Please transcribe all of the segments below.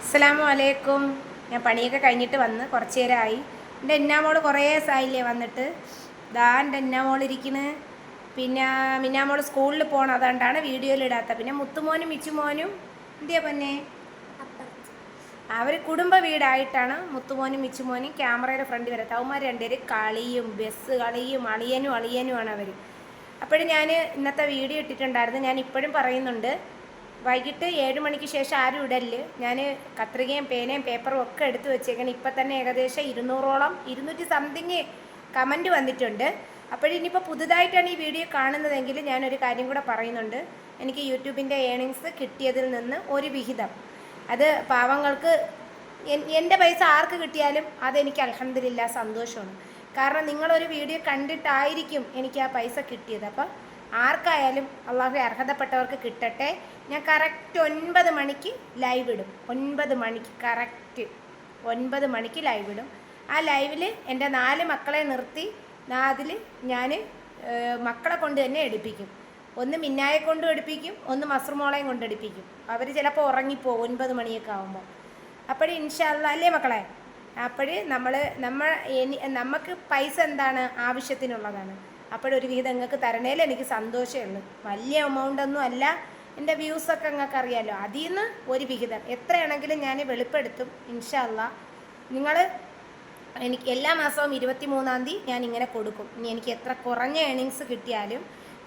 അസ്സലാമു അലൈക്കും ഞാൻ പണിയൊക്കെ കഴിഞ്ഞിട്ട് വന്ന് കുറച്ച് നേരമായി. എന്റെ എന്നാമോൾ കുറേ സായില്ലേ വന്നിട്ട്. ദാ എന്റെ ഇരിക്കണ്. പിന്നെ മിന്നാമോൾ സ്കൂളിൽ പോകണം അതുകൊണ്ടാണ് വീഡിയോയിൽ ഇടാത്ത. പിന്നെ മുത്തുമോനും മിച്ചുമോനും എന്തിയാ പൊന്നെ? അവർ കുടുംബ വീടായിട്ടാണ് മുത്തുമോനും മിച്ചുമോനും ക്യാമറയുടെ ഫ്രണ്ട് വരെ. അവന്മാർ രണ്ടുപേര് കളിയും ബസ് കളിയും അളിയനും അളിയനുമാണ് അവർ അപ്പോഴും ഞാൻ ഇന്നത്തെ വീഡിയോ ഇട്ടിട്ടുണ്ടായിരുന്നു. ഞാൻ ഇപ്പോഴും പറയുന്നുണ്ട്. വൈകിട്ട് ഏഴ് മണിക്ക് ശേഷം ആരും ഇടൽ ഞാൻ കത്രികയും പേനയും പേപ്പറും ഒക്കെ എടുത്തു വെച്ചേക്കണം. ഇപ്പം തന്നെ ഏകദേശം ഇരുന്നൂറോളം ഇരുന്നൂറ്റി സംതിങ് കമന്റ് വന്നിട്ടുണ്ട്. അപ്പോഴിനിപ്പോൾ പുതുതായിട്ടാണ് ഈ വീഡിയോ കാണുന്നതെങ്കിൽ ഞാനൊരു കാര്യം കൂടെ പറയുന്നുണ്ട്. എനിക്ക് യൂട്യൂബിന്റെ ഏണിങ്സ് കിട്ടിയതിൽ നിന്ന് ഒരു വിഹിതം. അത് പാവങ്ങൾക്ക് എന്റെ പൈസ ആർക്ക് കിട്ടിയാലും അതെനിക്ക് അലഹമില്ല സന്തോഷമാണ്. കാരണം നിങ്ങളൊരു വീഡിയോ കണ്ടിട്ടായിരിക്കും എനിക്ക് ആ പൈസ കിട്ടിയത്. അപ്പം ആർക്കായാലും അള്ളാഹു അർഹതപ്പെട്ടവർക്ക് കിട്ടട്ടെ. ഞാൻ കറക്റ്റ് ഒൻപത് മണിക്ക് ലൈവ് ഇടും. ഒൻപത് മണിക്ക് കറക്റ്റ് ഒൻപത് മണിക്ക് ലൈവ് ഇടും. ആ ലൈവിൽ എന്റെ നാല് മക്കളെ നിർത്തി അതിൽ ഞാൻ മക്കളെ കൊണ്ട് തന്നെ എടുപ്പിക്കും. ഒന്ന് മിന്നായെ കൊണ്ടും എടുപ്പിക്കും ഒന്ന് മസ്റുമോളെയും കൊണ്ട് എടുപ്പിക്കും. അവർ ചിലപ്പോൾ ഉറങ്ങിപ്പോകും ഒൻപത് മണിയൊക്കെ ആകുമ്പോൾ അപ്പോൾ ഇൻഷാല്ല അല്ലേ മക്കളെ? അപ്പോൾ നമ്മൾ നമ്മൾ നമുക്ക് പൈസ എന്താണ് ആവശ്യത്തിനുള്ളതാണ്. അപ്പോഴൊരു വിഹിതം നിങ്ങൾക്ക് തരണേൽ എനിക്ക് സന്തോഷമുണ്ട്. വലിയ എമൗണ്ട് ഒന്നും അല്ല. എന്റെ വ്യൂസൊക്കെ നിങ്ങൾക്ക് അറിയാമല്ലോ അതിൽ നിന്ന് ഒരു വിഹിതം. എത്രയാണെങ്കിലും ഞാൻ വെളിപ്പെടുത്തും ഇൻഷല്ല നിങ്ങൾ എനിക്ക് എല്ലാ മാസവും ഇരുപത്തി മൂന്നാം തീയതി ഞാൻ ഇങ്ങനെ കൊടുക്കും. ഇനി എനിക്ക് എത്ര കുറഞ്ഞ ഏണിങ്സ് കിട്ടിയാലും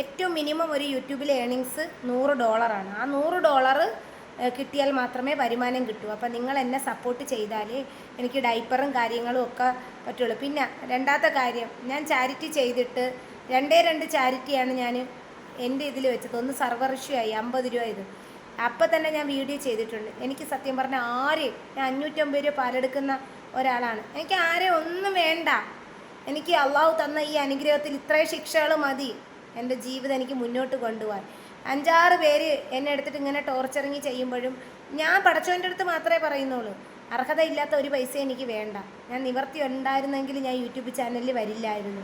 ഏറ്റവും മിനിമം ഒരു യൂട്യൂബിലെ ഏണിങ്സ് നൂറ് ഡോളറാണ് ആ നൂറ് ഡോളർ കിട്ടിയാൽ മാത്രമേ വരുമാനം കിട്ടൂ. അപ്പം നിങ്ങൾ എന്നെ സപ്പോർട്ട് ചെയ്താൽ എനിക്ക് ഡൈപ്പറും കാര്യങ്ങളും ഒക്കെ പറ്റുള്ളൂ. പിന്നെ രണ്ടാമത്തെ കാര്യം ഞാൻ ചാരിറ്റി ചെയ്തിട്ട് രണ്ടേ രണ്ട് ചാരിറ്റിയാണ് ഞാൻ എന്റെ ഇതിൽ വെച്ചത്. ഒന്ന് സർവർ ഇഷ്യൂ ആയി അമ്പത് രൂപ ഇത്. അപ്പം തന്നെ ഞാൻ വീഡിയോ ചെയ്തിട്ടുണ്ട്. എനിക്ക് സത്യം പറഞ്ഞാൽ ആരെയും ഞാൻ അഞ്ഞൂറ്റമ്പത് രൂപ പാലെടുക്കുന്ന ഒരാളാണ്. എനിക്ക് ആരെയും ഒന്നും വേണ്ട. എനിക്ക് അള്ളാഹു തന്ന ഈ അനുഗ്രഹത്തിൽ ഇത്രയും ശിക്ഷകൾ മതി. എന്റെ ജീവിതം എനിക്ക് മുന്നോട്ട് കൊണ്ടുപോകാൻ. അഞ്ചാറ് പേര് എന്നെ എടുത്തിട്ട് ഇങ്ങനെ ടോർച്ചറിങ് ചെയ്യുമ്പോഴും ഞാൻ പടച്ചവന്റെ അടുത്ത് മാത്രമേ പറയുന്നുള്ളൂ. അർഹതയില്ലാത്ത ഒരു പൈസ എനിക്ക് വേണ്ട. ഞാൻ നിവർത്തി ഉണ്ടായിരുന്നെങ്കിൽ ഞാൻ യൂട്യൂബ് ചാനലിൽ വരില്ലായിരുന്നു.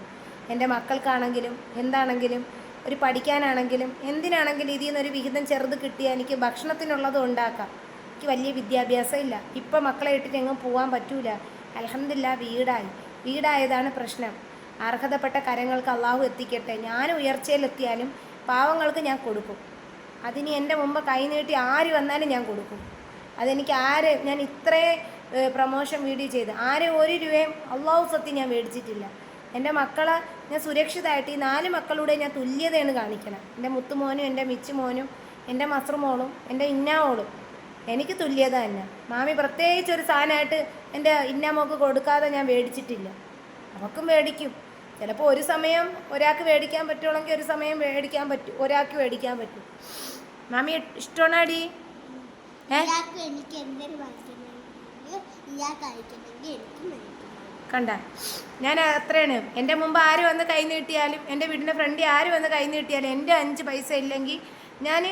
എന്റെ മക്കൾക്കാണെങ്കിലും എന്താണെങ്കിലും ഒരു പഠിക്കാനാണെങ്കിലും എന്തിനാണെങ്കിലും ഇതിൽ നിന്നൊരു വിഹിതം ചെറുത് കിട്ടിയാൽ എനിക്ക് ഭക്ഷണത്തിനുള്ളതും ഉണ്ടാക്കാം. എനിക്ക് വലിയ വിദ്യാഭ്യാസം ഇല്ല. ഇപ്പം മക്കളെ ഇട്ടിട്ട് എങ്ങും പോകാൻ പറ്റൂല. അലഹമില്ല വീടായി. വീടായതാണ് പ്രശ്നം. അർഹതപ്പെട്ട കരങ്ങൾക്ക് അള്ളാഹു എത്തിക്കട്ടെ. ഞാൻ ഉയർച്ചയിലെത്തിയാലും പാവങ്ങൾക്ക് ഞാൻ കൊടുക്കും. അതിന് എന്റെ മുമ്പ് കൈനീട്ടി ആര് വന്നാലും ഞാൻ കൊടുക്കും. അതെനിക്ക് ആര് ഞാൻ ഇത്രേ പ്രമോഷൻ വീഡിയോ ചെയ്ത് ആരെ ഒരു രൂപയും അള്ളാഹു സത്യം ഞാൻ മേടിച്ചിട്ടില്ല. എന്റെ മക്കളെ ഞാൻ സുരക്ഷിതമായിട്ട് ഈ നാല് മക്കളുടെ ഞാൻ തുല്യതയാണ് കാണിക്കണം. എന്റെ മുത്തുമോനും എന്റെ മിച്ചുമോനും എന്റെ മസ്രുമോളും എന്റെ ഇന്നാമോളും. എനിക്ക് തുല്യത തന്നെ. മാമി പ്രത്യേകിച്ച് ഒരു സാധനമായിട്ട് എന്റെ ഇന്നാമോക്ക് കൊടുക്കാതെ ഞാൻ മേടിച്ചിട്ടില്ല. അവക്കും മേടിക്കും. ചിലപ്പോൾ ഒരു സമയം ഒരാൾക്ക് മേടിക്കാൻ പറ്റുള്ളെങ്കിൽ ഒരു സമയം മേടിക്കാൻ പറ്റും ഒരാൾക്ക് മേടിക്കാൻ പറ്റും. മാമി ഇഷ്ടമാണാടി? കണ്ട ഞാൻ അത്രയാണ്. എന്റെ മുമ്പ് ആര് വന്ന് കൈ നീട്ടിയാലും എന്റെ വീടിന്റെ ഫ്രണ്ട് ആര് വന്ന് കൈ നീട്ടിയാലും എന്റെ അഞ്ച് പൈസ ഇല്ലെങ്കിൽ ഞാൻ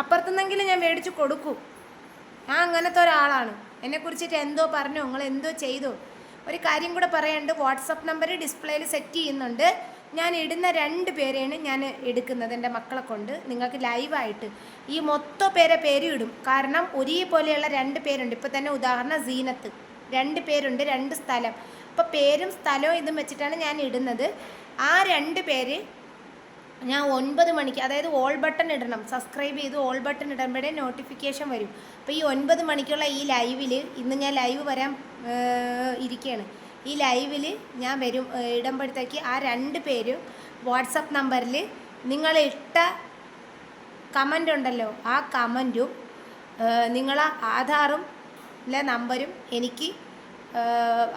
അപ്പുറത്തുനിന്നെങ്കിലും ഞാൻ മേടിച്ച് കൊടുക്കും. ഞാൻ അങ്ങനത്തെ ഒരാളാണ്. എന്നെക്കുറിച്ചിട്ട് എന്തോ പറഞ്ഞോ നിങ്ങൾ എന്തോ ചെയ്തോ. ഒരു കാര്യം കൂടെ പറയാനുണ്ട്. വാട്സപ്പ് നമ്പർ ഡിസ്പ്ലേയിൽ സെറ്റ് ചെയ്യുന്നുണ്ട്. ഞാൻ ഇടുന്ന രണ്ട് പേരെയാണ് ഞാൻ എടുക്കുന്നത് എന്റെ മക്കളെ കൊണ്ട്. നിങ്ങൾക്ക് ലൈവായിട്ട് ഈ മൊത്തം പേരെ പേരും ഇടും. കാരണം ഒരേപോലെയുള്ള രണ്ട് പേരുണ്ട്. ഇപ്പോൾ തന്നെ ഉദാഹരണം സീനത്ത്. രണ്ട് പേരുണ്ട് രണ്ട് സ്ഥലം. അപ്പോൾ പേരും സ്ഥലവും ഇതും വെച്ചിട്ടാണ് ഞാൻ ഇടുന്നത്. ആ രണ്ട് പേര് ഞാൻ ഒൻപത് മണിക്ക് അതായത് ഓൾ ബട്ടൺ ഇടണം. സബ്സ്ക്രൈബ് ചെയ്ത് ഓൾ ബട്ടൺ ഇടുമ്പോഴേ നോട്ടിഫിക്കേഷൻ വരും. അപ്പോൾ ഈ ഒൻപത് മണിക്കുള്ള ഈ ലൈവിൽ ഇന്ന് ഞാൻ ലൈവ് വരാൻ ഇരിക്കുകയാണ് ഈ ലൈവിൽ ഞാൻ വരും ഇടുമ്പോഴത്തേക്ക് ആ രണ്ട് പേരും വാട്സപ്പ് നമ്പറിൽ നിങ്ങൾ ഇട്ട കമന്റ് ഉണ്ടല്ലോ ആ കമന്റും നിങ്ങളെ ആധാറും ലെ നമ്പരും എനിക്ക്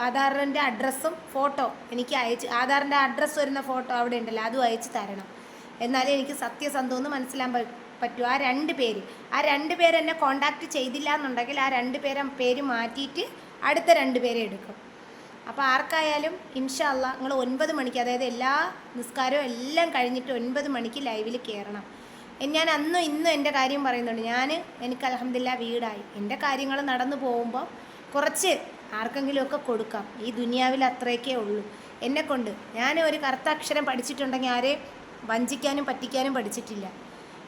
ആധാറിന്റെ അഡ്രസ്സും ഫോട്ടോ എനിക്ക് അയച്ച് ആധാറിന്റെ അഡ്രസ്സ് വരുന്ന ഫോട്ടോ അവിടെ ഉണ്ടല്ലോ അതും അയച്ച് തരണം. എന്നാലേ എനിക്ക് സത്യസന്ധം എന്ന് മനസ്സിലാൻ പറ്റൂ. ആ രണ്ട് പേര്. ആ രണ്ട് പേരെന്നെ കോണ്ടാക്ട് ചെയ്തില്ല എന്നുണ്ടെങ്കിൽ ആ രണ്ട് പേരെ പേര് മാറ്റിയിട്ട് അടുത്ത രണ്ട് പേരെ എടുക്കും. അപ്പോൾ ആർക്കായാലും ഇൻഷാല്ല നിങ്ങൾ ഒൻപത് മണിക്ക് അതായത് എല്ലാ നിസ്കാരവും എല്ലാം കഴിഞ്ഞിട്ട് ഒൻപത് മണിക്ക് ലൈവിൽ കയറണം ഞാൻ അന്നും ഇന്നും എന്റെ കാര്യം പറയുന്നുണ്ട്. ഞാൻ എനിക്ക് അലഹമില്ല വീടായി. എന്റെ കാര്യങ്ങൾ നടന്നു പോകുമ്പോൾ കുറച്ച് ആർക്കെങ്കിലുമൊക്കെ കൊടുക്കാം. ഈ ദുനിയാവിൽ അത്രയൊക്കെ ഉള്ളൂ. എന്നെക്കൊണ്ട്. ഞാൻ ഒരു കറുത്ത അക്ഷരം പഠിച്ചിട്ടുണ്ടെങ്കിൽ ആരെയും വഞ്ചിക്കാനും പറ്റിക്കാനും പഠിച്ചിട്ടില്ല.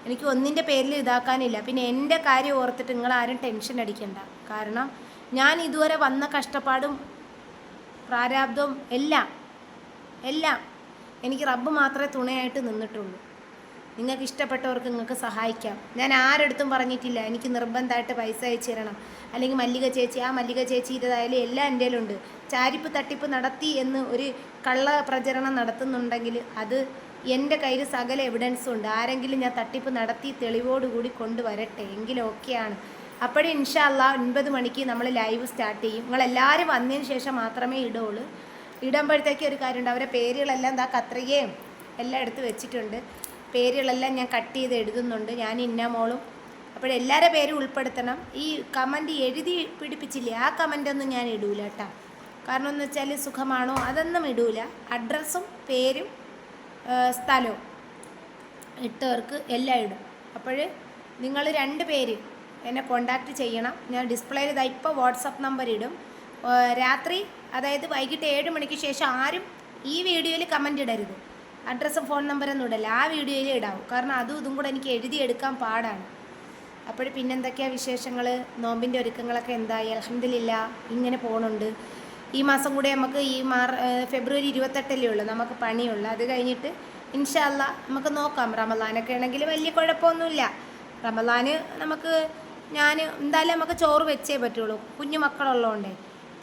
എനിക്ക് ഒന്നിന്റെ പേരിൽ ഇതാക്കാനില്ല. പിന്നെ എന്റെ കാര്യം ഓർത്തിട്ട് നിങ്ങൾ ആരും ടെൻഷൻ അടിക്കണ്ട. കാരണം ഞാൻ ഇതുവരെ വന്ന കഷ്ടപ്പാടും പ്രാരാബ്ദവും എല്ലാം എല്ലാം എനിക്ക് റബ്ബ് മാത്രമേ തുണയായിട്ട് നിന്നിട്ടുള്ളൂ. നിങ്ങൾക്ക് ഇഷ്ടപ്പെട്ടവർക്ക് നിങ്ങൾക്ക് സഹായിക്കാം. ഞാൻ ആരെടുത്തും പറഞ്ഞിട്ടില്ല. എനിക്ക് നിർബന്ധമായിട്ട് പൈസ അയച്ചു തരണം. അല്ലെങ്കിൽ മല്ലിക ചേച്ചി ആ മല്ലിക ചേച്ചി ഇതായാലും എല്ലാം എന്റെ ഉണ്ട് ചാരിപ്പ് തട്ടിപ്പ് നടത്തി എന്ന് ഒരു കള്ള പ്രചരണം നടത്തുന്നുണ്ടെങ്കിൽ അത് എന്റെ കയ്യിൽ സകല എവിഡൻസും ഉണ്ട്. ആരെങ്കിലും ഞാൻ തട്ടിപ്പ് നടത്തി തെളിവോടുകൂടി കൊണ്ടുവരട്ടെ. എങ്കിലും ഓക്കെയാണ് അപ്പോഴേ ഇൻഷാല്ല ഒൻപത് മണിക്ക് നമ്മൾ ലൈവ് സ്റ്റാർട്ട് ചെയ്യും. നിങ്ങളെല്ലാവരും വന്നതിന് ശേഷം മാത്രമേ ഇടുള്ളൂ. ഇടുമ്പോഴത്തേക്ക് ഒരു കാര്യമുണ്ട്. അവരെ പേരുകളെല്ലാം എന്താ കത്രികയും എല്ലാം എടുത്ത് വെച്ചിട്ടുണ്ട്. പേരുകളെല്ലാം ഞാൻ കട്ട് ചെയ്ത് എഴുതുന്നുണ്ട്. ഞാൻ ഇന്ന മോളും അപ്പോഴെല്ലാവരുടെ പേരും ഉൾപ്പെടുത്തണം. ഈ കമന്റ് എഴുതി പിടിപ്പിച്ചില്ലേ? ആ കമന്റൊന്നും ഞാൻ ഇടൂല കേട്ടോ. കാരണം എന്ന് വെച്ചാൽ സുഖമാണോ? അതൊന്നും ഇടൂല. അഡ്രസ്സും പേരും സ്ഥലവും ഇട്ടവർക്ക് എല്ലാം ഇടും അപ്പോൾ നിങ്ങൾ രണ്ട് പേര് എന്നെ കോണ്ടാക്ട് ചെയ്യണം. ഞാൻ ഡിസ്പ്ലേയിൽ ഇതാ ഇപ്പോൾ വാട്സപ്പ് നമ്പർ ഇടും. രാത്രി അതായത് വൈകിട്ട് ഏഴ് മണിക്ക് ശേഷം ആരും ഈ വീഡിയോയിൽ കമന്റ് ഇടരുത്. അഡ്രസ്സും ഫോൺ നമ്പറൊന്നും ഇടല്ല. ആ വീഡിയോയിൽ ഇടാവും. കാരണം അതും ഇതും കൂടെ എനിക്ക് എഴുതിയെടുക്കാൻ പാടാണ്. അപ്പോൾ പിന്നെന്തൊക്കെയാണ് വിശേഷങ്ങൾ നോമ്പിന്റെ ഒരുക്കങ്ങളൊക്കെ എന്തായി? അലഹമില്ല ഇങ്ങനെ പോകുന്നുണ്ട് ഈ മാസം കൂടെ നമുക്ക് ഈ മാർ ഫെബ്രുവരി ഇരുപത്തെട്ടല്ലേ ഉള്ളൂ. നമുക്ക് പണിയുള്ളൂ. അത് കഴിഞ്ഞിട്ട് ഇൻഷാല്ല നമുക്ക് നോക്കാം. റമലാനൊക്കെ ആണെങ്കിൽ വലിയ കുഴപ്പമൊന്നുമില്ല. റമലാന് നമുക്ക് ഞാൻ എന്തായാലും നമുക്ക് ചോറ് വെച്ചേ പറ്റുള്ളൂ. കുഞ്ഞു മക്കളുള്ളതുകൊണ്ടേ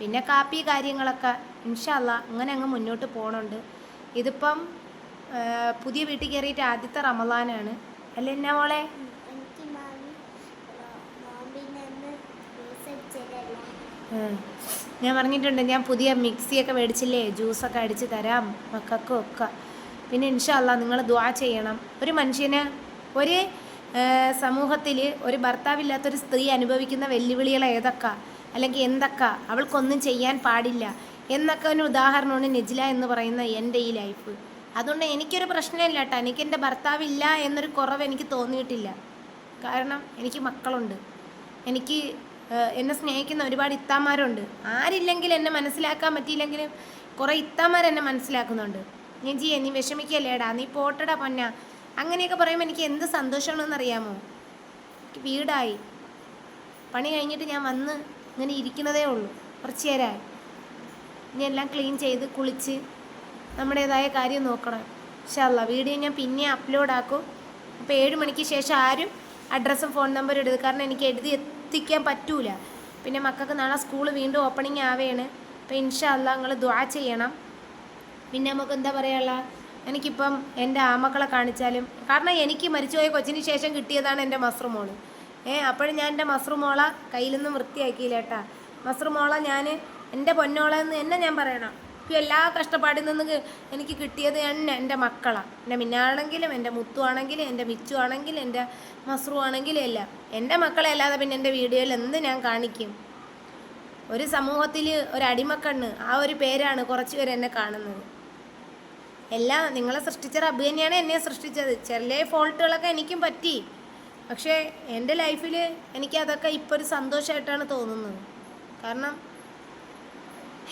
പിന്നെ കാപ്പി കാര്യങ്ങളൊക്കെ ഇൻഷാല്ല അങ്ങനെ അങ്ങ് മുന്നോട്ട് പോകണുണ്ട് ഇതിപ്പം പുതിയ വീട്ടിൽ കയറിയിട്ട് ആദ്യത്തെ റമലാനാണ് അല്ലേ എന്നാ മോളെ? ഉം. ഞാൻ പറഞ്ഞിട്ടുണ്ട് ഞാൻ പുതിയ മിക്സിയൊക്കെ മേടിച്ചില്ലേ ജ്യൂസൊക്കെ അടിച്ച് തരാം മക്കൾക്കും ഒക്കെ. പിന്നെ ഇൻഷല്ല നിങ്ങൾ ദ്വാ ചെയ്യണം. ഒരു മനുഷ്യന് ഒരു സമൂഹത്തിൽ ഒരു ഭർത്താവില്ലാത്തൊരു സ്ത്രീ അനുഭവിക്കുന്ന വെല്ലുവിളികൾ ഏതൊക്കെ? അല്ലെങ്കിൽ എന്തൊക്കെ? അവൾക്കൊന്നും ചെയ്യാൻ പാടില്ല. എന്നൊക്കെ ഒരു ഉദാഹരണമാണ് നിജില എന്ന് പറയുന്ന എന്റെ ഈ ലൈഫ്. അതുകൊണ്ട് എനിക്കൊരു പ്രശ്നമില്ല കേട്ടോ എനിക്ക് എന്റെ ഭർത്താവില്ല എന്നൊരു കുറവ് എനിക്ക് തോന്നിയിട്ടില്ല. കാരണം എനിക്ക് മക്കളുണ്ട്. എനിക്ക് എന്നെ സ്നേഹിക്കുന്ന ഒരുപാട് ഇത്താമാരുണ്ട്. ആരില്ലെങ്കിൽ എന്നെ മനസ്സിലാക്കാൻ പറ്റിയില്ലെങ്കിലും കുറേ ഇത്താമാർ എന്നെ മനസ്സിലാക്കുന്നുണ്ട്. ജിയെ നീ വിഷമിക്കല്ലേടാ? നീ പോട്ടടാ പൊന്ന. അങ്ങനെയൊക്കെ പറയുമ്പോൾ എനിക്ക് എന്ത് സന്തോഷമാണെന്ന് അറിയാമോ എനിക്ക് വീടായി. പണി കഴിഞ്ഞിട്ട് ഞാൻ വന്ന് ഇങ്ങനെ ഇരിക്കുന്നതേ ഉള്ളൂ. കുറച്ച് നേരമായി ഇനി എല്ലാം ക്ലീൻ ചെയ്ത് കുളിച്ച് നമ്മുടേതായ കാര്യം നോക്കണം. ഇൻഷാല്ല വീഡിയോ ഞാൻ പിന്നെ അപ്ലോഡ് ആക്കും അപ്പോൾ ഏഴ് മണിക്ക് ശേഷം ആരും അഡ്രസ്സും ഫോൺ നമ്പറും എടുത്ത് കാരണം എനിക്ക് എഴുതി എത്തിക്കാൻ പറ്റൂല. പിന്നെ മക്കൾക്ക് നാളെ സ്കൂൾ വീണ്ടും ഓപ്പണിംഗ് ആവുകയാണ് അപ്പോൾ ഇൻഷാല്ല നിങ്ങൾ ദ്വാ ചെയ്യണം. പിന്നെ നമുക്ക് എന്താ പറയാനുള്ള എനിക്കിപ്പം എന്റെ ആമക്കളെ കാണിച്ചാലും കാരണം എനിക്ക് മരിച്ചുപോയ കൊച്ചിന് ശേഷം കിട്ടിയതാണ് എന്റെ മസ്റുമോൾ. ഏ അപ്പോഴും ഞാൻ എന്റെ മസ്റുമോള കയ്യിൽ നിന്നും വൃത്തിയാക്കിയില്ല കേട്ടാ. മസ്റുമോള ഞാൻ എന്റെ പൊന്നോളെന്ന് എന്നെ ഞാൻ പറയണം. ഇപ്പം എല്ലാ കഷ്ടപ്പാടിൽ നിന്ന് എനിക്ക് കിട്ടിയത് തന്നെ എന്റെ മക്കളാണ് എന്റെ മിന്നാണെങ്കിലും എന്റെ മുത്തു ആണെങ്കിലും എന്റെ മിച്ചു ആണെങ്കിലും എന്റെ മസ്രു ആണെങ്കിലും എല്ലാം. എന്റെ മക്കളെ അല്ലാതെ പിന്നെ എന്റെ വീഡിയോയിൽ എന്ത് ഞാൻ കാണിക്കും? ഒരു സമൂഹത്തിൽ ഒരു അടിമക്കണ്ണ് ആ ഒരു പേരാണ് കുറച്ച് പേര് എന്നെ കാണുന്നത്. എല്ലാം നിങ്ങളെ സൃഷ്ടിച്ച റബ്ബ് തന്നെയാണ് എന്നെ സൃഷ്ടിച്ചത്. ചെറിയ ഫോൾട്ടുകളൊക്കെ എനിക്കും പറ്റി. പക്ഷേ എന്റെ ലൈഫിൽ എനിക്ക് അതൊക്കെ ഇപ്പോൾ ഒരു സന്തോഷമായിട്ടാണ് തോന്നുന്നത്. കാരണം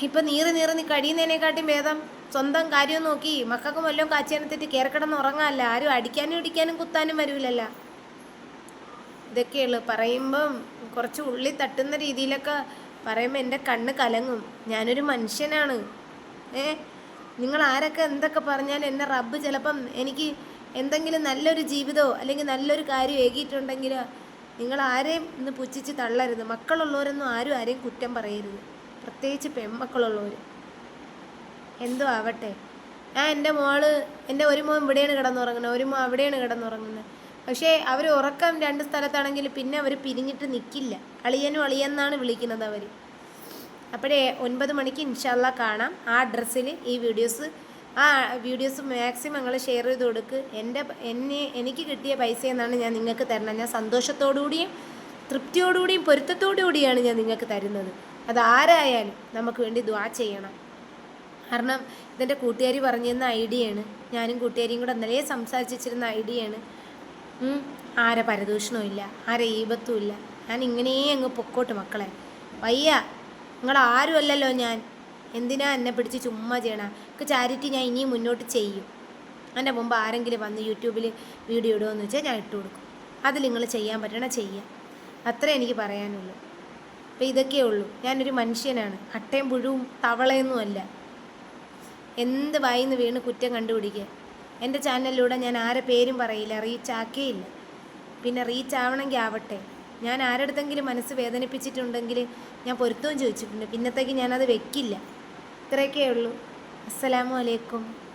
ഇപ്പം നീറി നീറി നീ കഴിയുന്നതിനെക്കാട്ടിയും ഭേദം. സ്വന്തം കാര്യം നോക്കി. മക്കൾക്ക് വല്ലതും കാച്ചേനത്തിട്ട് കയറിക്കിടന്ന് ഉറങ്ങാമല്ല ആരും അടിക്കാനും ഇടിക്കാനും കുത്താനും വരൂലല്ല. ഇതൊക്കെയുള്ളു. പറയുമ്പം കുറച്ച് ഉള്ളി തട്ടുന്ന രീതിയിലൊക്കെ പറയുമ്പോൾ എന്റെ കണ്ണ് കലങ്ങും. ഞാനൊരു മനുഷ്യനാണ്. ഏ? നിങ്ങൾ ആരൊക്കെ എന്തൊക്കെ പറഞ്ഞാൽ എന്നെ റബ്ബ് ചിലപ്പം എനിക്ക് എന്തെങ്കിലും നല്ലൊരു ജീവിതമോ അല്ലെങ്കിൽ നല്ലൊരു കാര്യം ഏകിയിട്ടുണ്ടെങ്കിൽ നിങ്ങൾ ആരെയും ഇന്ന് പുച്ഛിച്ച് തള്ളരുത്. മക്കളുള്ളവരൊന്നും ആരും ആരെയും കുറ്റം പറയരുത്. പ്രത്യേകിച്ച് പെൺമക്കളുള്ളവർ എന്തോ ആവട്ടെ. ഞാൻ എന്റെ മോൾ എന്റെ ഒരു മോൻ ഇവിടെയാണ് കിടന്നുറങ്ങുന്നത് ഒരു മോൻ അവിടെയാണ് കിടന്നുറങ്ങുന്നത്. പക്ഷേ അവർ ഉറക്കം രണ്ട് സ്ഥലത്താണെങ്കിൽ പിന്നെ അവർ പിരിഞ്ഞിട്ട് നിൽക്കില്ല അളിയനും അളിയെന്നാണ് വിളിക്കുന്നത് അവർ അപ്പോഴേ ഒൻപത് മണിക്ക് ഇൻഷാല്ല കാണാം ആ അഡ്രസ്സിൽ ഈ വീഡിയോസ് ആ വീഡിയോസ് മാക്സിമം നിങ്ങൾ ഷെയർ ചെയ്ത് കൊടുക്ക്. എന്റെ എന്നെ എനിക്ക് കിട്ടിയ പൈസ എന്നാണ് ഞാൻ നിങ്ങൾക്ക് തരണം ഞാൻ സന്തോഷത്തോടുകൂടിയും തൃപ്തിയോടുകൂടിയും പൊരുത്തത്തോടുകൂടിയാണ് ഞാൻ നിങ്ങൾക്ക് തരുന്നത്. അത് ആരായാലും നമുക്ക് വേണ്ടി ദ്വാ ചെയ്യണം. കാരണം ഇതെന്റെ കൂട്ടുകാരി പറഞ്ഞു തന്ന ഐഡിയയാണ് ഞാനും കൂട്ടുകാരിയും കൂടെ ഇന്നലെ സംസാരിച്ചിരുന്ന ഐഡിയയാണ് ആരെ പരദൂഷണവും ഇല്ല ആരെ ഈപത്തും ഇല്ല. ഞാൻ ഇങ്ങനെ അങ്ങ് പൊക്കോട്ട് മക്കളെ. വയ്യ നിങ്ങൾ ആരും അല്ലല്ലോ ഞാൻ. എന്തിനാ എന്നെ പിടിച്ച് ചുമ്മാ ചെയ്യണ? എനിക്ക് ചാരിറ്റി ഞാൻ ഇനിയും മുന്നോട്ട് ചെയ്യും. എന്റെ മുമ്പ് ആരെങ്കിലും വന്ന് യൂട്യൂബിൽ വീഡിയോ ഇടുമെന്ന് വെച്ചാൽ ഞാൻ ഇട്ട് കൊടുക്കും. അതിൽ നിങ്ങൾ ചെയ്യാൻ പറ്റണ ചെയ്യാം. അത്രേ എനിക്ക് പറയാനുള്ളൂ. അപ്പോൾ ഇതൊക്കെ ഉള്ളൂ. ഞാനൊരു മനുഷ്യനാണ്. അട്ടയും പുഴുവും തവളയൊന്നുമല്ല എന്ത് വായിന്ന് വീണ് കുറ്റം കണ്ടുപിടിക്കുക എന്റെ ചാനലിലൂടെ ഞാൻ ആരെ പേരും പറയില്ല. റീച്ച് ആക്കേയില്ല. പിന്നെ റീച്ച് ആവണമെങ്കിൽ ആവട്ടെ. ഞാൻ ആരടുത്തെങ്കിലും മനസ്സ് വേദനിപ്പിച്ചിട്ടുണ്ടെങ്കിൽ ഞാൻ പൊരുത്തവും ചോദിച്ചിട്ടുണ്ട്. പിന്നത്തേക്ക് ഞാനത് വെക്കില്ല. ഇത്രയൊക്കെ ഉള്ളൂ. അസ്സലാമു അലൈക്കും.